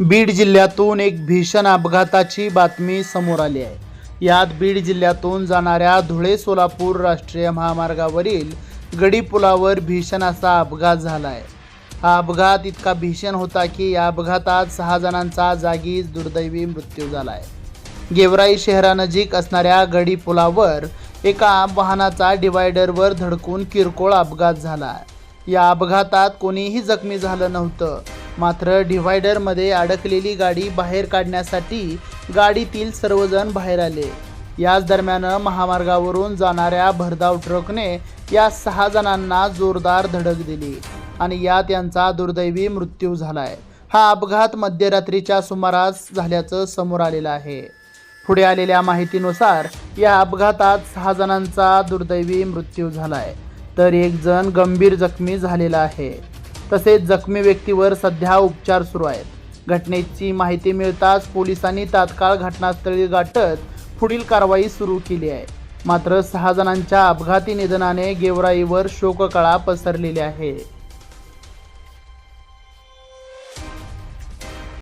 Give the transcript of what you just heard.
बीड जिल्ह्यातून एक भीषण अपघाताची बातमी समोर आली आहे. यात बीड जिल्ह्यातून जाणाऱ्या धुळे सोलापूर राष्ट्रीय महामार्गावरील गडी पुलावर भीषण असा अपघात झाला आहे हा अपघात इतका भीषण होता की या अपघातात सहा जणांचा जागीच दुर्दैवी मृत्यू झाला आहे गेवराई शहरानजीक असणाऱ्या गडी पुलावर एका वाहनाचा डिवायडरवर धडकून किरकोळ अपघात झाला. या अपघातात कोणीही जखमी झालं नव्हतं. मात्र डिव्हायडरमध्ये अडकलेली गाडी बाहेर काढण्यासाठी गाडीतील सर्वजण बाहेर आले. याच दरम्यान महामार्गावरून जाणाऱ्या भरधाव ट्रकने या सहा जणांना जोरदार धडक दिली आणि यात यांचा दुर्दैवी मृत्यू झालाय. हा अपघात मध्यरात्रीच्या सुमारास झाल्याचं समोर आलेलं आहे. पुढे आलेल्या माहितीनुसार या अपघातात सहा जणांचा दुर्दैवी मृत्यू झालाय. तर एक जण गंभीर जखमी झालेला आहे. तसेच जखमी व्यक्तीवर सध्या उपचार सुरू आहेत. घटनेची माहिती मिळताच पोलिसांनी तात्काळ घटनास्थळी गाठत पुढील कारवाई सुरू केली आहे. मात्र सहा जणांच्या अपघाती निधनाने गेवराईवर शोककळा पसरलेली आहे.